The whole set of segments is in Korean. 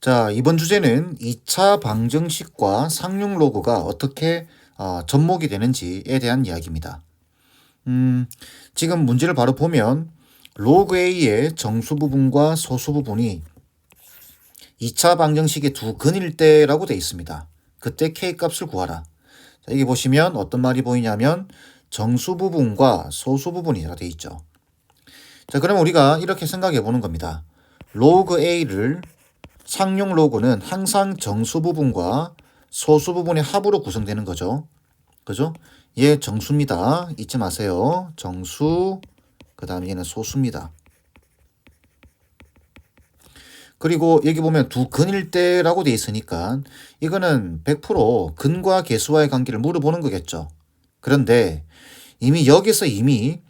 자, 이번 주제는 2차 방정식과 상용 로그가 어떻게 어, 접목이 되는지에 대한 이야기입니다. 음, 지금 문제를 바로 보면 로그 A의 정수 부분과 소수 부분이 2차 방정식의 두 근일 때라고 되어 있습니다. 그때 K 값을 구하라. 자, 여기 보시면 어떤 말이 보이냐면 정수 부분과 소수 부분이라 되어 있죠. 자, 그러면 우리가 이렇게 생각해 보는 겁니다. 로그 A를 상용 로그는 항상 정수 부분과 소수 부분의 합으로 구성되는 거죠. 그죠? 얘 정수입니다. 잊지 마세요. 정수, 그 다음에 얘는 소수입니다. 그리고 여기 보면 두 근일대라고 돼 있으니까 이거는 100% 근과 개수와의 관계를 물어보는 거겠죠. 그런데 이미 여기서 이미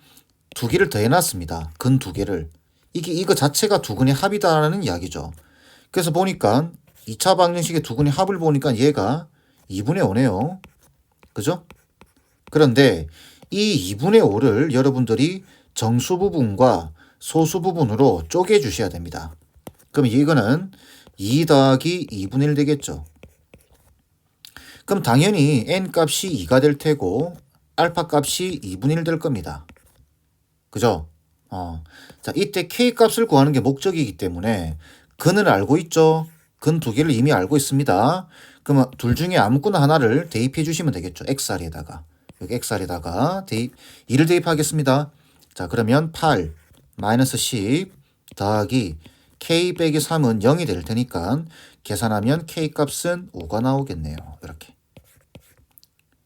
두 개를 더 해놨습니다. 근 두 개를. 이게 이거 자체가 두 근의 합이다라는 이야기죠. 그래서 보니까 2차 방정식의 두 근의 합을 보니까 얘가 2분의 5네요. 그죠? 그런데 이 2분의 5를 여러분들이 정수 부분과 소수 부분으로 쪼개 주셔야 됩니다. 그럼 이거는 2 더하기 2분의 1 되겠죠. 그럼 당연히 n 값이 2가 될 테고 알파 값이 2분의 1 될 겁니다. 그죠? 어. 자, 이때 k 값을 구하는 게 목적이기 때문에 근을 알고 있죠. 근 두 개를 이미 알고 있습니다. 그러면 둘 중에 아무거나 하나를 대입해 주시면 되겠죠. xr에다가. 여기 xr에다가 대입 2를 대입하겠습니다. 자, 그러면 8 마이너스 10 더하기 k 빼기 3은 0이 될 테니까 계산하면 k 값은 5가 나오겠네요. 이렇게.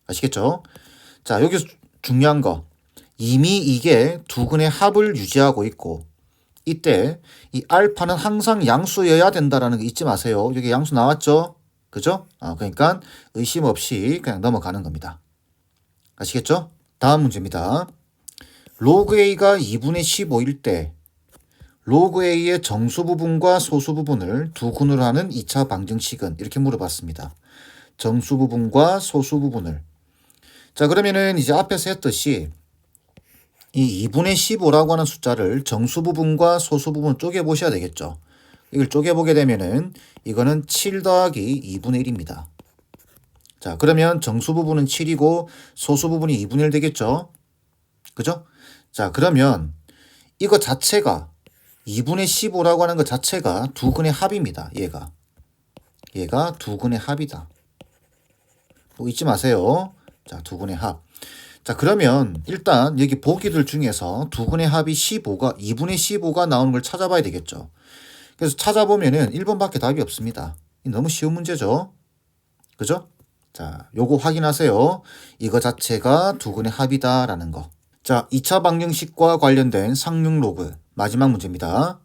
아시겠죠? 자, 여기서 중요한 거. 이미 이게 두 근의 합을 유지하고 있고 이때 이 알파는 항상 양수여야 된다라는 거 잊지 마세요. 여기 양수 나왔죠? 그죠? 아, 그러니까 의심 없이 그냥 넘어가는 겁니다. 아시겠죠? 다음 문제입니다. 로그 A가 2분의 15일 때 로그 A의 정수 부분과 소수 부분을 두 근으로 하는 2차 방정식은 이렇게 물어봤습니다. 정수 부분과 소수 부분을 자 그러면은 이제 앞에서 했듯이 이 2분의 15라고 하는 숫자를 정수 부분과 소수 부분 쪼개 보셔야 되겠죠. 이걸 쪼개 보게 되면은 이거는 7 더하기 2분의 1입니다. 자, 그러면 정수 부분은 7이고 소수 부분이 2분의 1 되겠죠? 그죠? 자, 그러면 이거 자체가 2분의 15라고 하는 것 자체가 두 근의 합입니다. 얘가. 얘가 두 근의 합이다. 또 잊지 마세요. 자, 두 근의 합. 자, 그러면 일단 여기 보기들 중에서 두 근의 합이 15가 2분의 15가 나오는 걸 찾아봐야 되겠죠. 그래서 찾아보면은 1번밖에 답이 없습니다. 너무 쉬운 문제죠. 그죠? 자, 요거 확인하세요. 이거 자체가 두 근의 합이다라는 거. 자, 2차 방정식과 관련된 상륙 로그 마지막 문제입니다.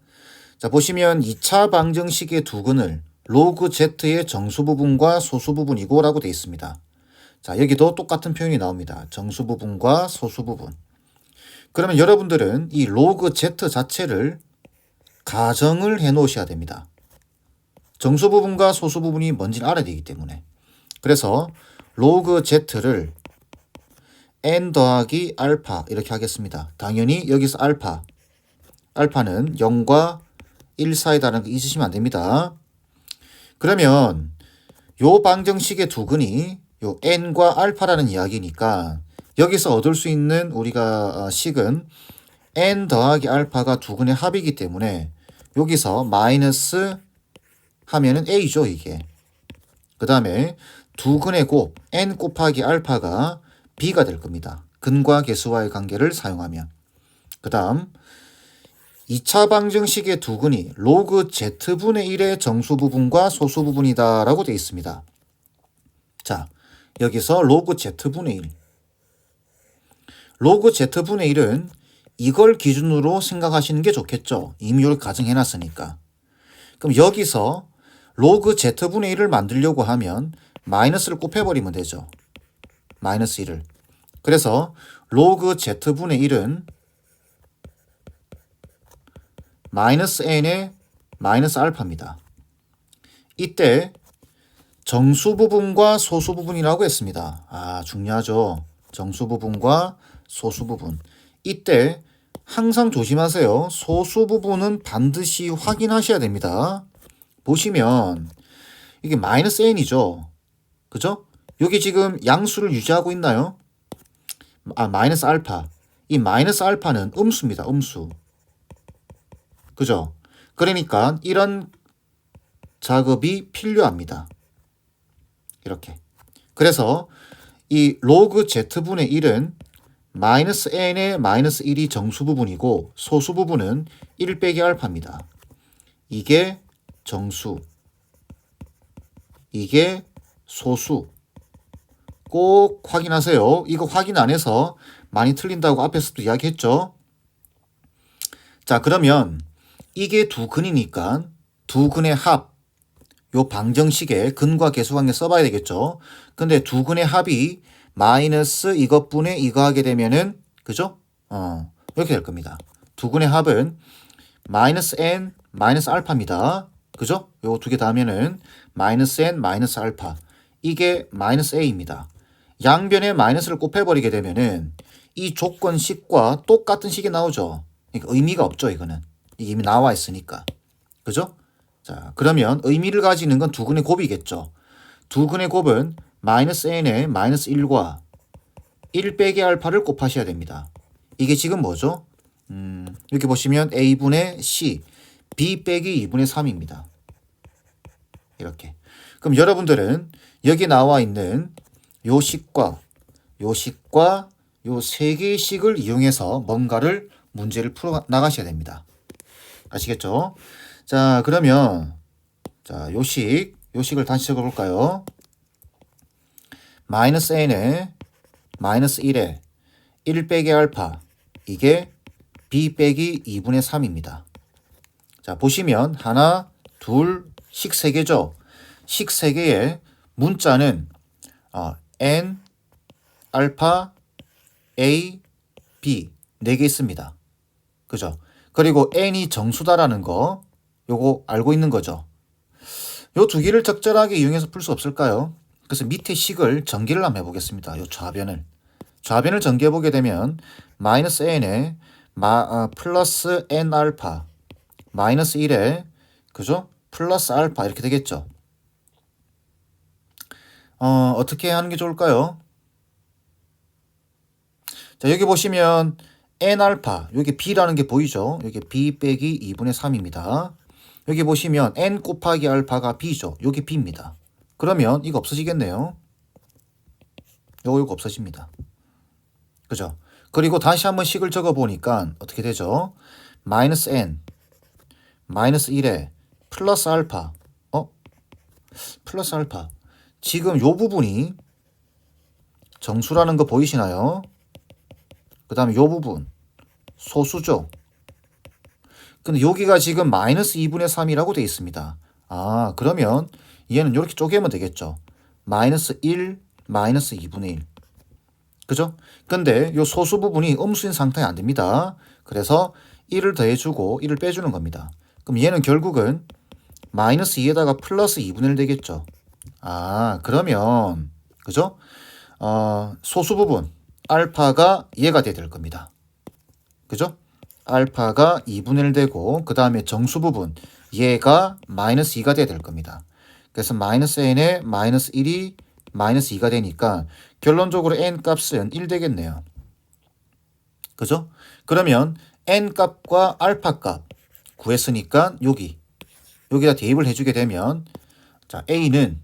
자, 보시면 2차 방정식의 두 근을 로그 Z의 정수 부분과 소수 부분이고라고 되어 있습니다. 자, 여기도 똑같은 표현이 나옵니다. 정수 부분과 소수 부분. 그러면 여러분들은 이 로그 Z 자체를 가정을 해 놓으셔야 됩니다. 정수 부분과 소수 부분이 뭔지를 알아야 되기 때문에. 그래서 로그 Z를 n 더하기 알파 이렇게 하겠습니다. 당연히 여기서 알파. 알파는 0과 1 사이다라는 거 잊으시면 안 됩니다. 그러면 요 방정식의 두 근이 요 n과 알파라는 이야기니까 여기서 얻을 수 있는 우리가 어, 식은 n 더하기 알파가 두 근의 합이기 때문에 여기서 마이너스 하면은 a죠 이게. 그 다음에 두 근의 곱 n 곱하기 알파가 b가 될 겁니다. 근과 개수와의 관계를 사용하면. 그 다음 2차 방정식의 두 근이 로그 z분의 1의 정수 부분과 소수 부분이다 라고 되어 있습니다. 자, 여기서 로그 z분의 1. 로그 z분의 1은 이걸 기준으로 생각하시는 게 좋겠죠. 이렇게 가정해놨으니까. 그럼 여기서 로그 z분의 1을 만들려고 하면 마이너스를 곱해버리면 되죠. 마이너스 1을. 그래서 로그 z분의 1은 마이너스 n의 마이너스 알파입니다. 이때 정수 부분과 소수 부분이라고 했습니다. 아, 중요하죠. 정수 부분과 소수 부분. 이때 항상 조심하세요. 소수 부분은 반드시 확인하셔야 됩니다. 보시면 이게 마이너스 n이죠. 그죠? 여기 지금 양수를 유지하고 있나요? 아, 마이너스 알파. 이 마이너스 알파는 음수입니다. 음수. 그죠? 그러니까 이런 작업이 필요합니다. 이렇게. 그래서 이 로그 z분의 1은 마이너스 n의 마이너스 1이 정수 부분이고 소수 부분은 1 빼기 알파입니다. 이게 정수. 이게 소수. 꼭 확인하세요. 이거 확인 안 해서 많이 틀린다고 앞에서도 이야기했죠. 자, 그러면 이게 두 근이니까 두 근의 합, 요 방정식에 근과 계수 관계 써봐야 되겠죠. 근데 두 근의 합이 마이너스 이것분의 이거 하게 되면은 그죠? 어 이렇게 될 겁니다. 두 근의 합은 마이너스 n 마이너스 알파입니다. 그죠? 요 두 개 다 하면은 마이너스 n 마이너스 알파 이게 마이너스 a입니다. 양변에 마이너스를 곱해버리게 되면은 이 조건식과 똑같은 식이 나오죠. 그러니까 의미가 없죠 이거는 이미 나와 있으니까 그죠? 자 그러면 의미를 가지는 건 두 근의 곱이겠죠. 두 근의 곱은 마이너스 n에 마이너스 1과 1 빼기 알파를 곱하셔야 됩니다. 이게 지금 뭐죠? 음, 이렇게 보시면 a분의 c, b 빼기 2분의 3입니다. 이렇게. 그럼 여러분들은 여기 나와 있는 요 식과 요 식과 요 세 개의 식을 이용해서 뭔가를 문제를 풀어 나가셔야 됩니다. 아시겠죠? 자, 그러면 자, 요 식, 요 식을 다시 적어 볼까요? 마이너스 n에 마이너스 1에 1 빼기 알파 이게 b 빼기 2분의 3입니다. 자 보시면 하나 둘식 3개죠. 식 3개의 문자는 어, n 알파 a b 4개 있습니다. 그죠? 그리고 n이 정수다라는 거 요거 알고 있는 거죠. 요 두 개를 적절하게 이용해서 풀 수 없을까요? 그래서 밑에 식을 전개를 한번 해보겠습니다. 요 좌변을. 좌변을 전개해 보게 되면 마이너스 n에 마, 어, 플러스 n 알파 마이너스 1에 그죠? 플러스 알파 이렇게 되겠죠. 어, 어떻게 하는 게 좋을까요? 자, 여기 보시면 n 알파, 여기 b라는 게 보이죠? 여기 b 빼기 2분의 3입니다. 여기 보시면 n 곱하기 알파가 b죠. 여기 b입니다. 그러면 이거 없어지겠네요. 요거 요거 없어집니다. 그죠? 그리고 다시 한번 식을 적어 보니까 어떻게 되죠? 마이너스 n 마이너스 1에 플러스 알파 어? 플러스 알파 지금 요 부분이 정수라는 거 보이시나요? 그 다음에 요 부분 소수죠. 근데 여기가 지금 마이너스 2분의 3이라고 되어 있습니다. 아 그러면 얘는 이렇게 쪼개면 되겠죠. 마이너스 1, 마이너스 2분의 1. 그죠? 근데 요 소수 부분이 음수인 상태가 안 됩니다. 그래서 1을 더해주고 1을 빼주는 겁니다. 그럼 얘는 결국은 마이너스 2에다가 플러스 2분의 1 되겠죠. 아, 그러면, 그죠? 어, 소수 부분, 알파가 얘가 돼야 될 겁니다. 그죠? 알파가 2분의 1 되고, 그 다음에 정수 부분, 얘가 마이너스 2가 돼야 될 겁니다. 그래서 마이너스 n에 마이너스 1이 마이너스 2가 되니까 결론적으로 n 값은 1 되겠네요. 그죠? 그러면 n 값과 알파 값 구했으니까 여기 여기다 대입을 해주게 되면 자 a는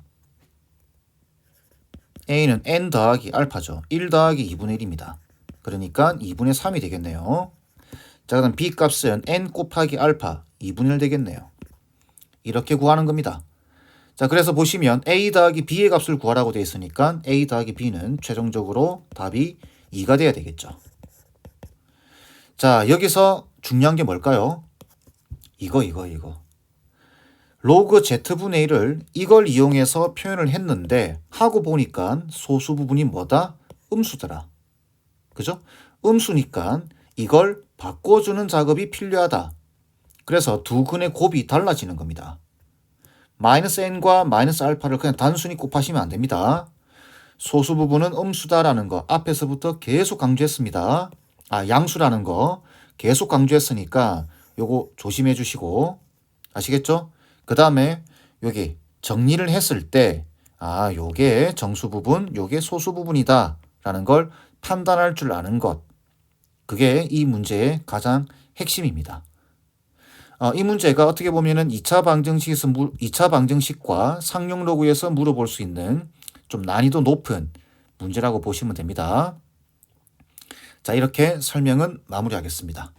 a는 n 더하기 알파죠. 1 더하기 2분의 1입니다. 그러니까 2분의 3이 되겠네요. 자 그럼 b 값은 n 곱하기 알파 2분의 1 되겠네요. 이렇게 구하는 겁니다. 자, 그래서 보시면 a 더하기 b의 값을 구하라고 되어 있으니까 a 더하기 b는 최종적으로 답이 2가 돼야 되겠죠. 자, 여기서 중요한 게 뭘까요? 이거, 이거, 이거. 로그 z분의 1을 이걸 이용해서 표현을 했는데 하고 보니까 소수 부분이 뭐다? 음수더라. 그죠? 음수니까 이걸 바꿔주는 작업이 필요하다. 그래서 두 근의 곱이 달라지는 겁니다. 마이너스 n과 마이너스 알파를 그냥 단순히 곱하시면 안 됩니다. 소수 부분은 음수다라는 거 앞에서부터 계속 강조했습니다. 아, 양수라는 거 계속 강조했으니까 요거 조심해 주시고 아시겠죠? 그 다음에 여기 정리를 했을 때, 아, 요게 정수 부분, 요게 소수 부분이다. 라는 걸 판단할 줄 아는 것. 그게 이 문제의 가장 핵심입니다. 어, 이 문제가 어떻게 보면은 2차 방정식에서, 물, 2차 방정식과 상용 로그에서 물어볼 수 있는 좀 난이도 높은 문제라고 보시면 됩니다. 자, 이렇게 설명은 마무리하겠습니다.